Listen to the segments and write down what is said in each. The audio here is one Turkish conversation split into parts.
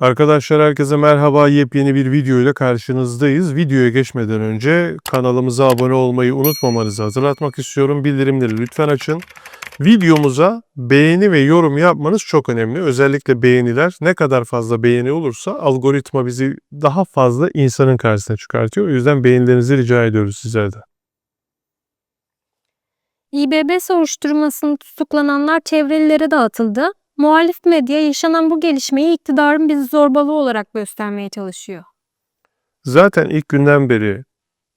Arkadaşlar herkese merhaba. Yepyeni bir video ile karşınızdayız. Videoya geçmeden önce kanalımıza abone olmayı unutmamanızı hatırlatmak istiyorum. Bildirimleri lütfen açın. Videomuza beğeni ve yorum yapmanız çok önemli. Özellikle beğeniler ne kadar fazla beğeni olursa algoritma bizi daha fazla insanın karşısına çıkartıyor. O yüzden beğenilerinizi rica ediyoruz sizlerden. İBB soruşturmasında tutuklananlar çevrelilere dağıtıldı. Muhalif medya yaşanan bu gelişmeyi iktidarın bizi zorbalığı olarak göstermeye çalışıyor. Zaten ilk günden beri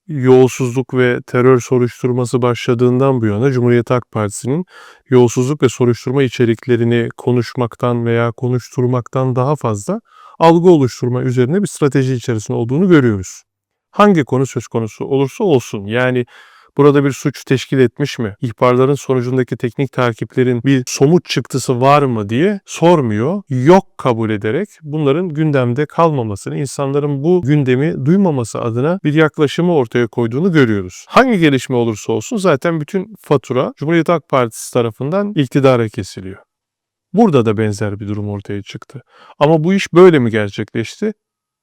yolsuzluk ve terör soruşturması başladığından bu yana Cumhuriyet Halk Partisi'nin yolsuzluk ve soruşturma içeriklerini konuşmaktan veya konuşturmaktan daha fazla algı oluşturma üzerine bir strateji içerisinde olduğunu görüyoruz. Hangi konu söz konusu olursa olsun yani burada bir suç teşkil etmiş mi? İhbarların sonucundaki teknik takiplerin bir somut çıktısı var mı diye sormuyor. Yok kabul ederek bunların gündemde kalmamasını, insanların bu gündemi duymaması adına bir yaklaşımı ortaya koyduğunu görüyoruz. Hangi gelişme olursa olsun zaten bütün fatura Cumhuriyet Halk Partisi tarafından iktidara kesiliyor. Burada da benzer bir durum ortaya çıktı. Ama bu iş böyle mi gerçekleşti?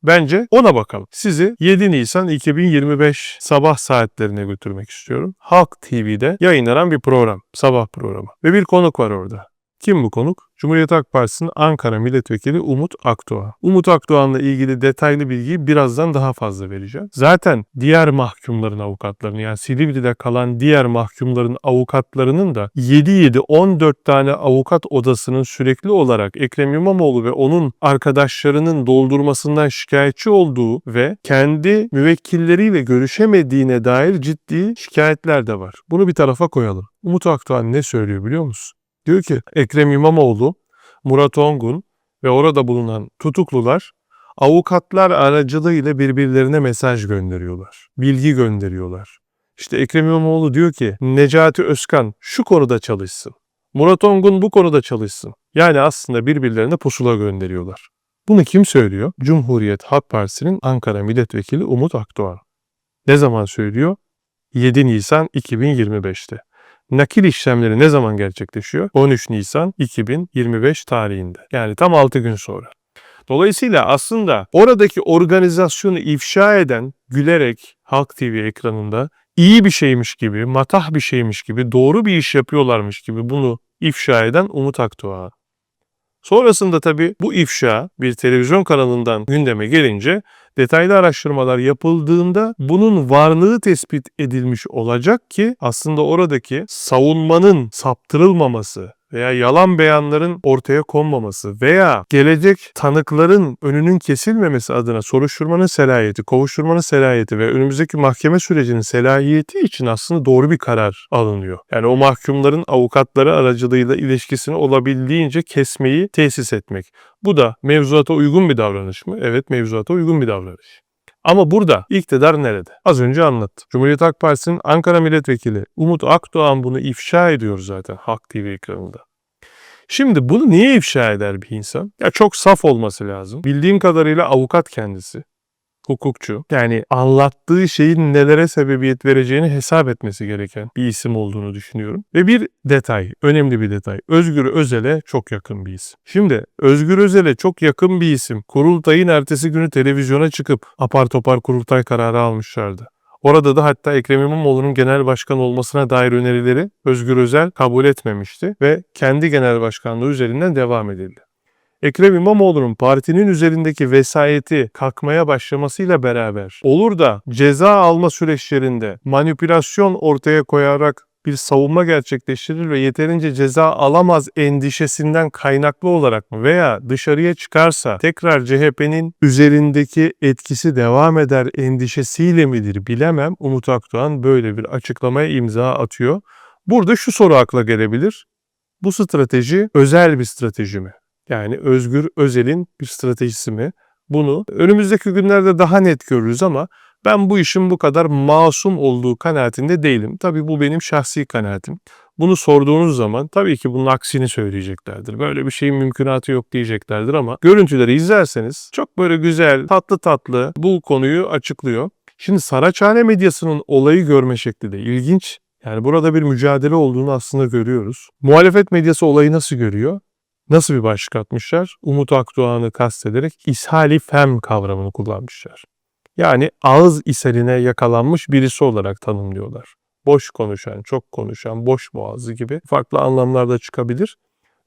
Bence ona bakalım. Sizi 7 Nisan 2025 sabah saatlerine götürmek istiyorum. Halk TV'de yayınlanan bir program, sabah programı. Ve bir konuk var orada. Kim bu konuk? Cumhuriyet Halk Partisi'nin Ankara Milletvekili Umut Akdoğan. Umut Akdoğan'la ilgili detaylı bilgiyi birazdan daha fazla vereceğim. Zaten diğer mahkumların avukatlarını yani Silivri'de kalan diğer mahkumların avukatlarının da 7-7-14 tane avukat odasının sürekli olarak Ekrem İmamoğlu ve onun arkadaşlarının doldurmasından şikayetçi olduğu ve kendi müvekkilleriyle görüşemediğine dair ciddi şikayetler de var. Bunu bir tarafa koyalım. Umut Akdoğan ne söylüyor biliyor musun? Diyor ki Ekrem İmamoğlu, Murat Ongun ve orada bulunan tutuklular avukatlar aracılığıyla birbirlerine mesaj gönderiyorlar. Bilgi gönderiyorlar. İşte Ekrem İmamoğlu diyor ki Necati Özkan şu konuda çalışsın. Murat Ongun bu konuda çalışsın. Yani aslında birbirlerine pusula gönderiyorlar. Bunu kim söylüyor? Cumhuriyet Halk Partisi'nin Ankara Milletvekili Umut Akdoğan. Ne zaman söylüyor? 7 Nisan 2025'te. Nakil işlemleri ne zaman gerçekleşiyor? 13 Nisan 2025 tarihinde. Yani tam 6 gün sonra. Dolayısıyla aslında oradaki organizasyonu ifşa eden gülerek Halk TV ekranında iyi bir şeymiş gibi, matah bir şeymiş gibi, doğru bir iş yapıyorlarmış gibi bunu ifşa eden Umut Akdoğan. Sonrasında tabii bu ifşa bir televizyon kanalından gündeme gelince detaylı araştırmalar yapıldığında bunun varlığı tespit edilmiş olacak ki aslında oradaki savunmanın saptırılmaması veya yalan beyanların ortaya konmaması veya gelecek tanıkların önünün kesilmemesi adına soruşturmanın selayeti, kovuşturmanın selayeti ve önümüzdeki mahkeme sürecinin selayeti için aslında doğru bir karar alınıyor. Yani o mahkumların avukatları aracılığıyla ilişkisini olabildiğince kesmeyi tesis etmek. Bu da mevzuata uygun bir davranış mı? Evet mevzuata uygun bir davranış. Ama burada iktidar nerede? Az önce anlattım. Cumhuriyet Halk Partisi'nin Ankara Milletvekili Umut Akdoğan bunu ifşa ediyor zaten Halk TV ekranında. Şimdi bunu niye ifşa eder bir insan? Ya çok saf olması lazım. Bildiğim kadarıyla avukat kendisi. Hukukçu. Yani anlattığı şeyin nelere sebebiyet vereceğini hesap etmesi gereken bir isim olduğunu düşünüyorum. Ve bir detay, önemli bir detay. Özgür Özel'e çok yakın bir isim. Şimdi Özgür Özel'e çok yakın bir isim. Kurultayın ertesi günü televizyona çıkıp apar topar kurultay kararı almışlardı. Orada da hatta Ekrem İmamoğlu'nun genel başkan olmasına dair önerileri Özgür Özel kabul etmemişti ve kendi genel başkanlığı üzerinden devam edildi. Ekrem İmamoğlu'nun partinin üzerindeki vesayeti kalkmaya başlamasıyla beraber olur da ceza alma süreçlerinde manipülasyon ortaya koyarak bir savunma gerçekleştirir ve yeterince ceza alamaz endişesinden kaynaklı olarak mı veya dışarıya çıkarsa tekrar CHP'nin üzerindeki etkisi devam eder endişesiyle midir bilemem. Umut Akdoğan böyle bir açıklamaya imza atıyor. Burada şu soru akla gelebilir. Bu strateji özel bir strateji mi? Yani Özgür Özel'in bir stratejisi mi? Bunu önümüzdeki günlerde daha net görürüz ama ben bu işin bu kadar masum olduğu kanaatinde değilim. Tabii bu benim şahsi kanaatim. Bunu sorduğunuz zaman tabii ki bunun aksini söyleyeceklerdir. Böyle bir şeyin mümkünatı yok diyeceklerdir ama görüntüleri izlerseniz çok böyle güzel, tatlı tatlı bu konuyu açıklıyor. Şimdi Saraçhane medyasının olayı görme şekli de ilginç. Yani burada bir mücadele olduğunu aslında görüyoruz. Muhalefet medyası olayı nasıl görüyor? Nasıl bir başlık atmışlar? Umut Akdoğan'ı kastederek ishali fem kavramını kullanmışlar. Yani ağız ishaline yakalanmış birisi olarak tanımlıyorlar. Boş konuşan, çok konuşan, boş boğazı gibi farklı anlamlarda çıkabilir.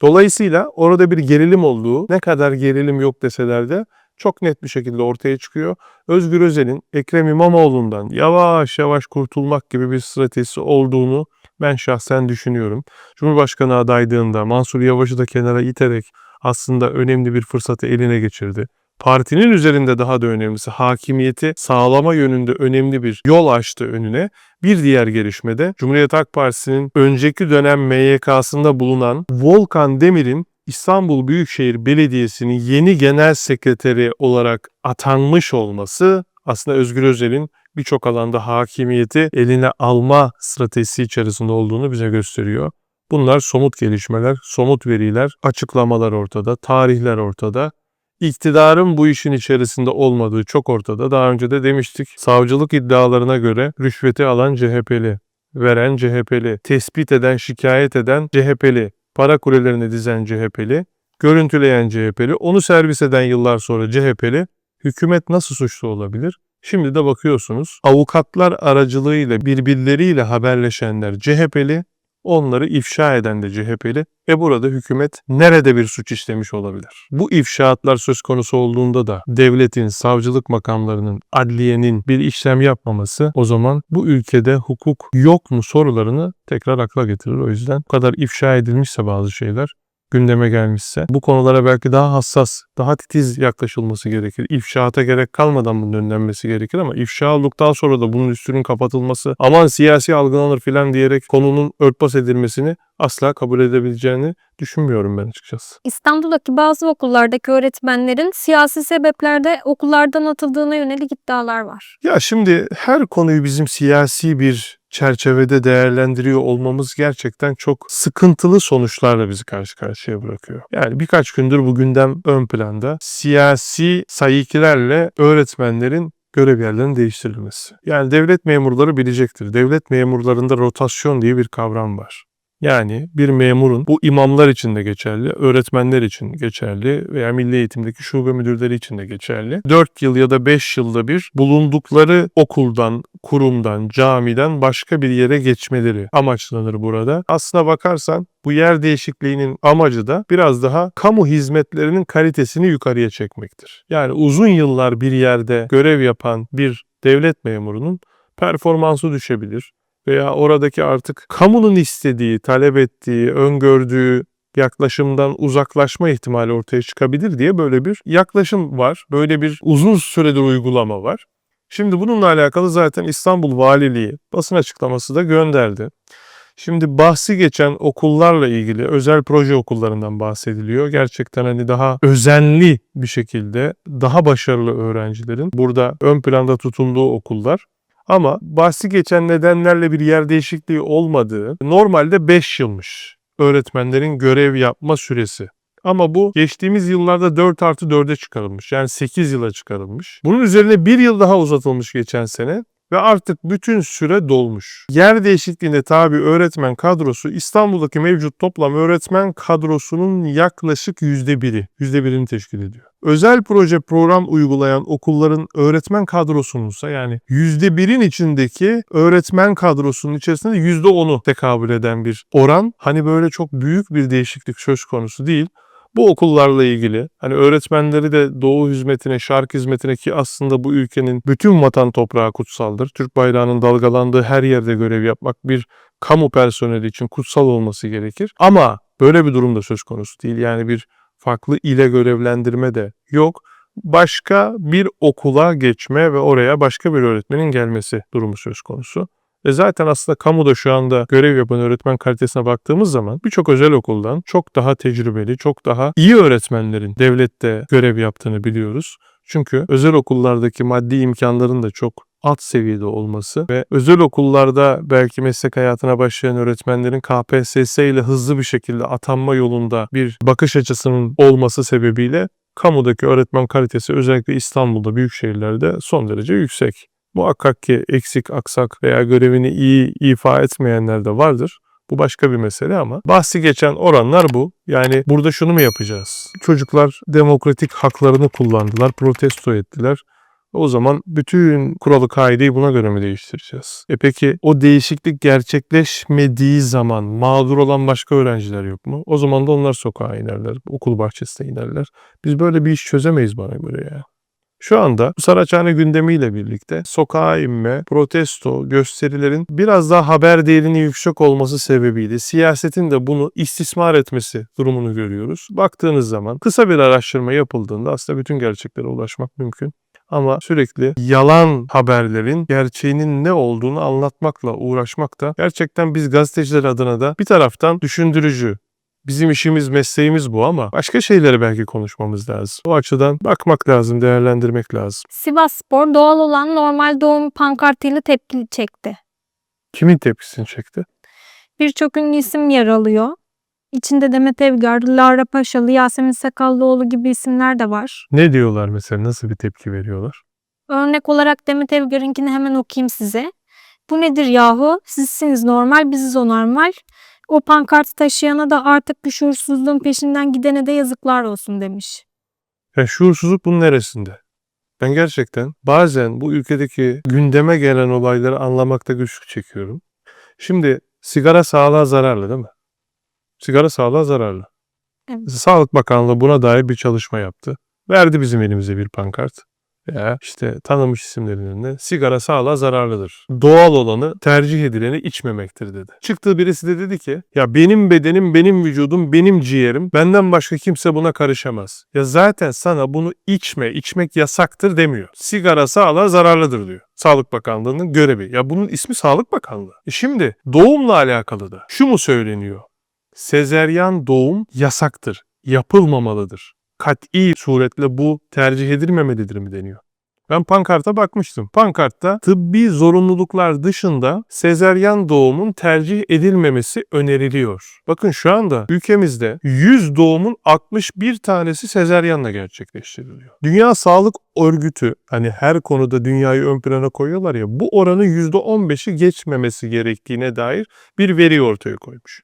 Dolayısıyla orada bir gerilim olduğu, ne kadar gerilim yok deseler de çok net bir şekilde ortaya çıkıyor. Özgür Özel'in Ekrem İmamoğlu'ndan yavaş yavaş kurtulmak gibi bir stratejisi olduğunu ben şahsen düşünüyorum. Cumhurbaşkanı adaylığında Mansur Yavaş'ı da kenara iterek aslında önemli bir fırsatı eline geçirdi. Partinin üzerinde daha da önemlisi hakimiyeti sağlama yönünde önemli bir yol açtı önüne. Bir diğer gelişmede Cumhuriyet Halk Partisi'nin önceki dönem MYK'sında bulunan Volkan Demir'in İstanbul Büyükşehir Belediyesi'nin yeni genel sekreteri olarak atanmış olması aslında Özgür Özel'in birçok alanda hakimiyeti eline alma stratejisi içerisinde olduğunu bize gösteriyor. Bunlar somut gelişmeler, somut veriler, açıklamalar ortada, tarihler ortada. İktidarın bu işin içerisinde olmadığı çok ortada. Daha önce de demiştik. Savcılık iddialarına göre rüşveti alan CHP'li, veren CHP'li, tespit eden, şikayet eden CHP'li, para kulelerini dizen CHP'li, görüntüleyen CHP'li, onu servis eden yıllar sonra CHP'li, hükümet nasıl suçlu olabilir? Şimdi de bakıyorsunuz avukatlar aracılığıyla birbirleriyle haberleşenler CHP'li, onları ifşa eden de CHP'li ve burada hükümet nerede bir suç işlemiş olabilir? Bu ifşaatlar söz konusu olduğunda da devletin, savcılık makamlarının, adliyenin bir işlem yapmaması o zaman bu ülkede hukuk yok mu sorularını tekrar akla getirir. O yüzden bu kadar ifşa edilmişse bazı şeyler gündeme gelmişse bu konulara belki daha hassas, daha titiz yaklaşılması gerekir. İfşaata gerek kalmadan bunun önlenmesi gerekir ama ifşa olduktan sonra da bunun üstünün kapatılması aman siyasi algılanır filan diyerek konunun örtbas edilmesini asla kabul edebileceğini düşünmüyorum ben açıkçası. İstanbul'daki bazı okullardaki öğretmenlerin siyasi sebeplerde okullardan atıldığına yönelik iddialar var. Ya şimdi her konuyu bizim siyasi bir çerçevede değerlendiriyor olmamız gerçekten çok sıkıntılı sonuçlarla bizi karşı karşıya bırakıyor. Yani birkaç gündür bu gündem ön planda. Siyasi sayıkilerle öğretmenlerin görev yerlerinin değiştirilmesi. Yani devlet memurları bilecektir. Devlet memurlarında rotasyon diye bir kavram var. Yani bir memurun bu imamlar için de geçerli, öğretmenler için geçerli veya milli eğitimdeki şube müdürleri için de geçerli. 4 yıl ya da 5 yılda bir bulundukları okuldan, kurumdan, camiden başka bir yere geçmeleri amaçlanır burada. Aslına bakarsan bu yer değişikliğinin amacı da biraz daha kamu hizmetlerinin kalitesini yukarıya çekmektir. Yani uzun yıllar bir yerde görev yapan bir devlet memurunun performansı düşebilir veya oradaki artık kamunun istediği, talep ettiği, öngördüğü yaklaşımdan uzaklaşma ihtimali ortaya çıkabilir diye böyle bir yaklaşım var. Böyle bir uzun süredir uygulama var. Şimdi bununla alakalı zaten İstanbul Valiliği basın açıklaması da gönderdi. Şimdi bahsi geçen okullarla ilgili özel proje okullarından bahsediliyor. Gerçekten hani daha özenli bir şekilde daha başarılı öğrencilerin burada ön planda tutunduğu okullar. Ama bahsi geçen nedenlerle bir yer değişikliği olmadığı normalde 5 yılmış öğretmenlerin görev yapma süresi. Ama bu geçtiğimiz yıllarda 4 artı 4'e çıkarılmış. Yani 8 yıla çıkarılmış. Bunun üzerine bir yıl daha uzatılmış geçen sene ve artık bütün süre dolmuş. Yer değişikliğine tabi öğretmen kadrosu İstanbul'daki mevcut toplam öğretmen kadrosunun yaklaşık %1'i, %1'ini teşkil ediyor. Özel proje program uygulayan okulların öğretmen kadrosununsa yani %1'in içindeki öğretmen kadrosunun içerisinde %10'u tekabül eden bir oran. Hani böyle çok büyük bir değişiklik söz konusu değil. Bu okullarla ilgili hani öğretmenleri de doğu hizmetine, şark hizmetine ki aslında bu ülkenin bütün vatan toprağı kutsaldır. Türk bayrağının dalgalandığı her yerde görev yapmak bir kamu personeli için kutsal olması gerekir. Ama böyle bir durumda söz konusu değil. Yani bir farklı ile görevlendirme de yok. Başka bir okula geçme ve oraya başka bir öğretmenin gelmesi durumu söz konusu. Ve zaten aslında kamuda şu anda görev yapan öğretmen kalitesine baktığımız zaman birçok özel okuldan çok daha tecrübeli, çok daha iyi öğretmenlerin devlette görev yaptığını biliyoruz. Çünkü özel okullardaki maddi imkanların da çok alt seviyede olması ve özel okullarda belki meslek hayatına başlayan öğretmenlerin KPSS ile hızlı bir şekilde atanma yolunda bir bakış açısının olması sebebiyle kamudaki öğretmen kalitesi özellikle İstanbul'da büyük şehirlerde son derece yüksek. Muhakkak ki eksik, aksak veya görevini iyi ifa etmeyenler de vardır. Bu başka bir mesele ama bahsi geçen oranlar bu. Yani burada şunu mu yapacağız? Çocuklar demokratik haklarını kullandılar, protesto ettiler. O zaman bütün kuralı kaideyi buna göre mi değiştireceğiz? E peki o değişiklik gerçekleşmediği zaman mağdur olan başka öğrenciler yok mu? O zaman da onlar sokağa inerler, okul bahçesine inerler. Biz böyle bir iş çözemeyiz bana göre ya. Şu anda bu Saraçhane gündemiyle birlikte sokağa inme, protesto, gösterilerin biraz daha haber değerinin yüksek olması sebebiyle siyasetin de bunu istismar etmesi durumunu görüyoruz. Baktığınız zaman kısa bir araştırma yapıldığında aslında bütün gerçeklere ulaşmak mümkün. Ama sürekli yalan haberlerin gerçeğinin ne olduğunu anlatmakla uğraşmak da gerçekten biz gazeteciler adına da bir taraftan düşündürücü. Bizim işimiz, mesleğimiz bu ama başka şeyleri belki konuşmamız lazım. O açıdan bakmak lazım, değerlendirmek lazım. Sivas Spor doğal olan normal doğum pankartıyla tepki çekti. Kimin tepkisini çekti? Birçok ünlü isim yer alıyor. İçinde Demet Evgar, Lara Paşalı, Yasemin Sakallıoğlu gibi isimler de var. Ne diyorlar mesela? Nasıl bir tepki veriyorlar? Örnek olarak Demet Evgar'ınkini hemen okuyayım size. Bu nedir yahu? Sizsiniz normal, biziz o normal. O pankart taşıyana da artık bu şuursuzluğun peşinden gidene de yazıklar olsun demiş. Ya şuursuzluk bunun neresinde? Ben gerçekten bazen bu ülkedeki gündeme gelen olayları anlamakta güçlük çekiyorum. Şimdi sigara sağlığa zararlı değil mi? Sigara sağlığa zararlı. Evet. Sağlık Bakanlığı buna dair bir çalışma yaptı. Verdi bizim elimize bir pankart. Veya işte tanınmış isimlerin önüne sigara sağlığa zararlıdır. Doğal olanı tercih edileni içmemektir dedi. Çıktığı birisi de dedi ki ya benim bedenim, benim vücudum, benim ciğerim benden başka kimse buna karışamaz. Ya zaten sana bunu içme, içmek yasaktır demiyor. Sigara sağlığa zararlıdır diyor. Sağlık Bakanlığı'nın görevi. Ya bunun ismi Sağlık Bakanlığı. E şimdi doğumla alakalı da şu mu söyleniyor? Sezeryan doğum yasaktır, yapılmamalıdır. Kat'i suretle bu tercih edilmemelidir mi deniyor? Ben pankarta bakmıştım. Pankartta tıbbi zorunluluklar dışında sezeryan doğumun tercih edilmemesi öneriliyor. Bakın şu anda ülkemizde 100 doğumun 61 tanesi sezeryanla gerçekleştiriliyor. Dünya Sağlık Örgütü hani her konuda dünyayı ön plana koyuyorlar ya bu oranın %15'i geçmemesi gerektiğine dair bir veri ortaya koymuş.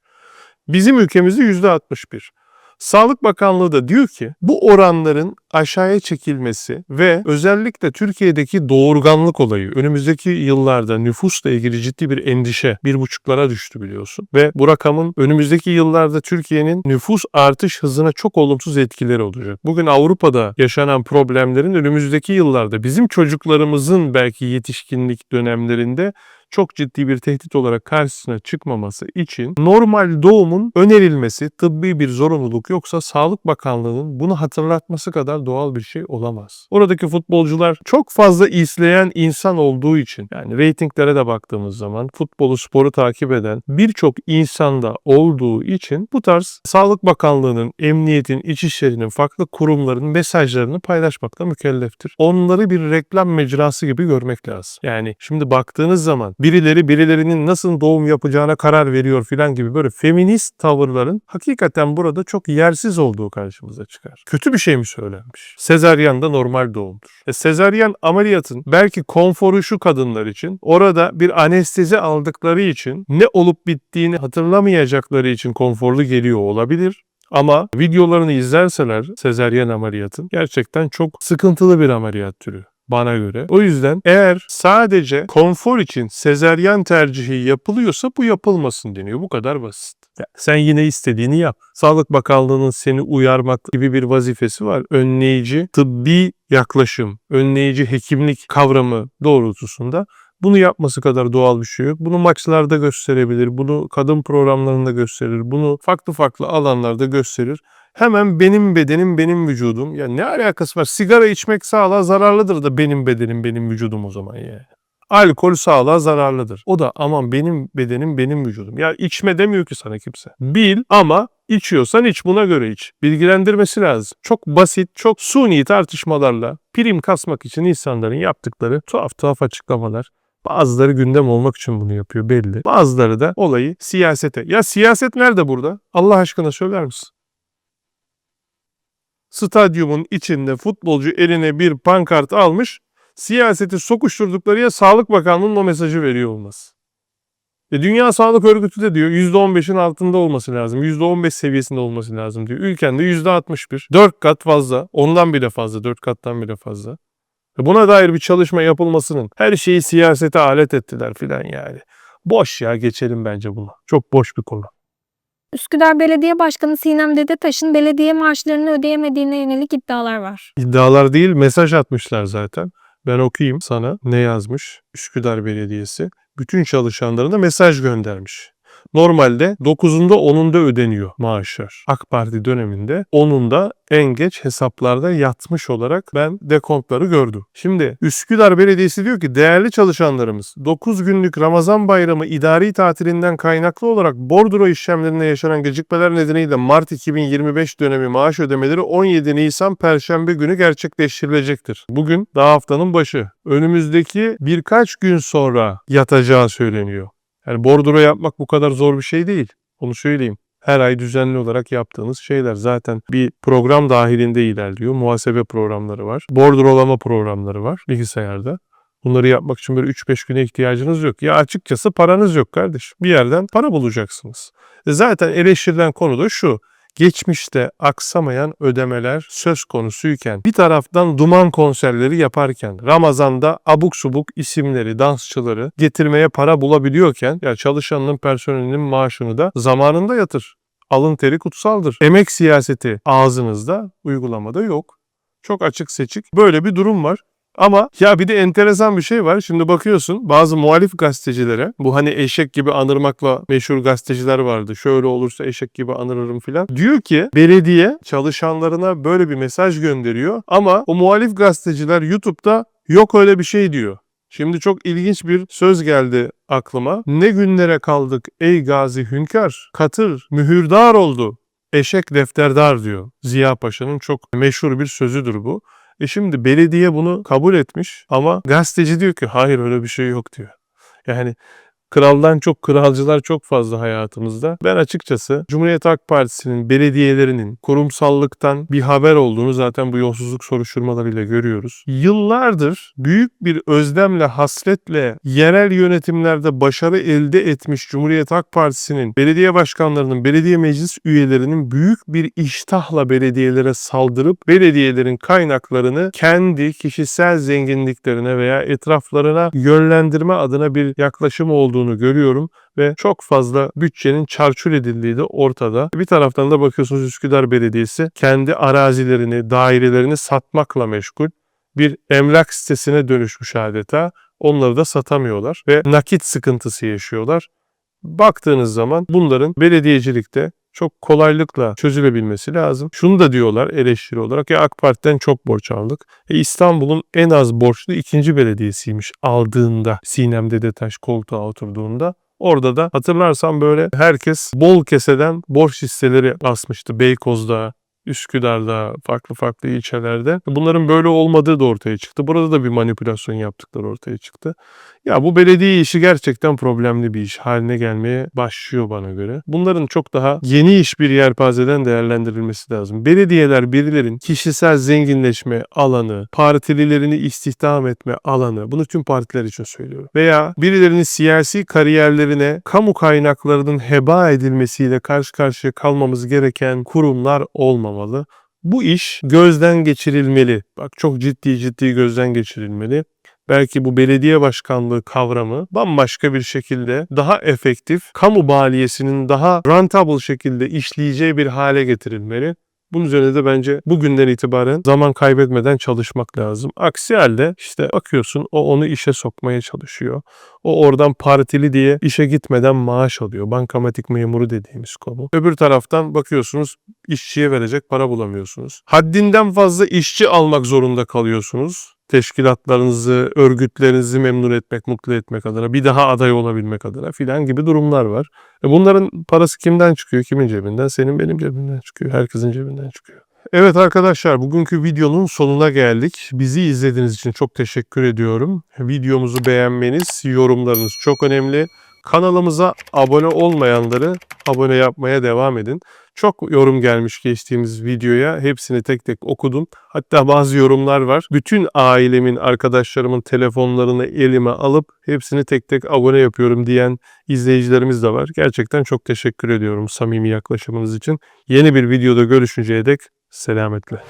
Bizim ülkemizde %61. Sağlık Bakanlığı da diyor ki bu oranların aşağıya çekilmesi ve özellikle Türkiye'deki doğurganlık olayı önümüzdeki yıllarda nüfusla ilgili ciddi bir endişe bir buçuklara düştü biliyorsun. Ve bu rakamın önümüzdeki yıllarda Türkiye'nin nüfus artış hızına çok olumsuz etkileri olacak. Bugün Avrupa'da yaşanan problemlerin önümüzdeki yıllarda bizim çocuklarımızın belki yetişkinlik dönemlerinde çok ciddi bir tehdit olarak karşısına çıkmaması için normal doğumun önerilmesi tıbbi bir zorunluluk yoksa Sağlık Bakanlığı'nın bunu hatırlatması kadar doğal bir şey olamaz. Oradaki futbolcular çok fazla izleyen insan olduğu için yani reytinglere de baktığımız zaman futbolu sporu takip eden birçok insanda olduğu için bu tarz Sağlık Bakanlığı'nın, emniyetin, İçişleri'nin, farklı kurumların mesajlarını paylaşmakla mükelleftir. Onları bir reklam mecrası gibi görmek lazım. Yani şimdi baktığınız zaman birileri birilerinin nasıl doğum yapacağına karar veriyor filan gibi böyle feminist tavırların hakikaten burada çok yersiz olduğu karşımıza çıkar. Kötü bir şey mi söylenmiş? Sezaryen da normal doğumdur. E, sezaryen ameliyatın belki konforu şu kadınlar için orada bir anestezi aldıkları için ne olup bittiğini hatırlamayacakları için konforlu geliyor olabilir. Ama videolarını izlerseler sezaryen ameliyatın gerçekten çok sıkıntılı bir ameliyat türü bana göre. O yüzden eğer sadece konfor için sezeryan tercihi yapılıyorsa bu yapılmasın deniyor. Bu kadar basit. Sen yine istediğini yap. Sağlık Bakanlığı'nın seni uyarmak gibi bir vazifesi var. Önleyici tıbbi yaklaşım, önleyici hekimlik kavramı doğrultusunda bunu yapması kadar doğal bir şey yok. Bunu maçlarda gösterebilir, bunu kadın programlarında gösterir, bunu farklı farklı alanlarda gösterir. Hemen benim bedenim, benim vücudum. Ya ne alakası var? Sigara içmek sağlığa zararlıdır da benim bedenim, benim vücudum o zaman yani. Alkol sağlığa zararlıdır. O da aman benim bedenim, benim vücudum. Ya içme demiyor ki sana kimse. Bil ama içiyorsan iç buna göre iç. Bilgilendirmesi lazım. Çok basit, çok suni tartışmalarla prim kasmak için insanların yaptıkları tuhaf tuhaf açıklamalar. Bazıları gündem olmak için bunu yapıyor belli. Bazıları da olayı siyasete. Ya siyaset nerede burada? Allah aşkına söyler misin? Stadyumun içinde futbolcu eline bir pankart almış, siyaseti sokuşturdukları ya Sağlık Bakanlığı'nın o mesajı veriyor olması. E, Dünya Sağlık Örgütü de diyor %15'in altında olması lazım. %15 seviyesinde olması lazım diyor. Ülkende %61. 4 kat fazla. Ondan bile fazla. 4 kattan bile fazla. Buna dair bir çalışma yapılmasının her şeyi siyasete alet ettiler filan yani. Boş ya geçelim bence bunu. Çok boş bir konu. Üsküdar Belediye Başkanı Sinem Dedetaş'ın belediye maaşlarını ödeyemediğine yönelik iddialar var. İddialar değil mesaj atmışlar zaten. Ben okuyayım sana ne yazmış Üsküdar Belediyesi. Bütün çalışanlarına mesaj göndermiş. Normalde 9'unda 10'unda ödeniyor maaşlar. AK Parti döneminde 10'unda en geç hesaplarda yatmış olarak ben dekontları gördüm. Şimdi Üsküdar Belediyesi diyor ki değerli çalışanlarımız 9 günlük Ramazan bayramı idari tatilinden kaynaklı olarak bordro işlemlerinde yaşanan gecikmeler nedeniyle Mart 2025 dönemi maaş ödemeleri 17 Nisan Perşembe günü gerçekleştirilecektir. Bugün daha haftanın başı. Önümüzdeki birkaç gün sonra yatacağı söyleniyor. Yani bordro yapmak bu kadar zor bir şey değil. Onu söyleyeyim. Her ay düzenli olarak yaptığınız şeyler zaten bir program dahilinde ilerliyor. Muhasebe programları var. Bordrolama programları var bilgisayarda. Bunları yapmak için böyle 3-5 güne ihtiyacınız yok. Ya açıkçası paranız yok kardeşim. Bir yerden para bulacaksınız. E zaten eleştirilen konu da şu. Geçmişte aksamayan ödemeler söz konusuyken bir taraftan duman konserleri yaparken Ramazan'da abuk subuk isimleri, dansçıları getirmeye para bulabiliyorken ya çalışanının personelinin maaşını da zamanında yatır. Alın teri kutsaldır. Emek siyaseti ağzınızda, uygulamada yok. Çok açık seçik. Böyle bir durum var. Ama ya bir de enteresan bir şey var. Şimdi bakıyorsun bazı muhalif gazetecilere bu hani eşek gibi anırmakla meşhur gazeteciler vardı. Şöyle olursa eşek gibi anırırım filan. Diyor ki belediye çalışanlarına böyle bir mesaj gönderiyor ama o muhalif gazeteciler YouTube'da yok öyle bir şey diyor. Şimdi çok ilginç bir söz geldi aklıma. Ne günlere kaldık ey gazi hünkâr. Katır mühürdar oldu. Eşek defterdar diyor. Ziya Paşa'nın çok meşhur bir sözüdür bu. E şimdi belediye bunu kabul etmiş ama gazeteci diyor ki hayır öyle bir şey yok diyor. Yani kraldan çok kralcılar çok fazla hayatımızda. Ben açıkçası Cumhuriyet Halk Partisi'nin belediyelerinin kurumsallıktan bir haber olduğunu zaten bu yolsuzluk soruşturmalarıyla görüyoruz. Yıllardır büyük bir özlemle, hasretle yerel yönetimlerde başarı elde etmiş Cumhuriyet Halk Partisi'nin belediye başkanlarının, belediye meclis üyelerinin büyük bir iştahla belediyelere saldırıp belediyelerin kaynaklarını kendi kişisel zenginliklerine veya etraflarına yönlendirme adına bir yaklaşım olduğunu görüyorum ve çok fazla bütçenin çarçur edildiği de ortada. Bir taraftan da bakıyorsunuz Üsküdar Belediyesi kendi arazilerini, dairelerini satmakla meşgul. Bir emlak sitesine dönüşmüş adeta. Onları da satamıyorlar ve nakit sıkıntısı yaşıyorlar. Baktığınız zaman bunların belediyecilikte çok kolaylıkla çözülebilmesi lazım. Şunu da diyorlar eleştiri olarak ya AK Parti'den çok borç aldık. E İstanbul'un en az borçlu ikinci belediyesiymiş aldığında Sinem Dedetaş koltuğa oturduğunda. Orada da hatırlarsan böyle herkes bol keseden borç hisseleri asmıştı. Beykoz'da, Üsküdar'da, farklı farklı ilçelerde. Bunların böyle olmadığı da ortaya çıktı. Burada da bir manipülasyon yaptıkları ortaya çıktı. Ya bu belediye işi gerçekten problemli bir iş haline gelmeye başlıyor bana göre. Bunların çok daha yeni iş bir yelpazeden değerlendirilmesi lazım. Belediyeler birilerin kişisel zenginleşme alanı, partililerini istihdam etme alanı, bunu tüm partiler için söylüyorum. Veya birilerinin siyasi kariyerlerine kamu kaynaklarının heba edilmesiyle karşı karşıya kalmamız gereken kurumlar olmamalı. Bu iş gözden geçirilmeli. Bak çok ciddi ciddi gözden geçirilmeli belki bu belediye başkanlığı kavramı bambaşka bir şekilde daha efektif, kamu baliyesinin daha rentable şekilde işleyeceği bir hale getirilmeli. Bunun üzerine de bence bugünden itibaren zaman kaybetmeden çalışmak lazım. Aksi halde işte bakıyorsun o onu işe sokmaya çalışıyor. O oradan partili diye işe gitmeden maaş alıyor. Bankamatik memuru dediğimiz konu. Öbür taraftan bakıyorsunuz işçiye verecek para bulamıyorsunuz. Haddinden fazla işçi almak zorunda kalıyorsunuz teşkilatlarınızı, örgütlerinizi memnun etmek, mutlu etmek adına, bir daha aday olabilmek adına filan gibi durumlar var. E bunların parası kimden çıkıyor? Kimin cebinden? Senin benim cebimden çıkıyor. Herkesin cebinden çıkıyor. Evet arkadaşlar bugünkü videonun sonuna geldik. Bizi izlediğiniz için çok teşekkür ediyorum. Videomuzu beğenmeniz, yorumlarınız çok önemli. Kanalımıza abone olmayanları abone yapmaya devam edin. Çok yorum gelmiş geçtiğimiz videoya. Hepsini tek tek okudum. Hatta bazı yorumlar var. Bütün ailemin, arkadaşlarımın telefonlarını elime alıp hepsini tek tek abone yapıyorum diyen izleyicilerimiz de var. Gerçekten çok teşekkür ediyorum samimi yaklaşımınız için. Yeni bir videoda görüşünceye dek selametle.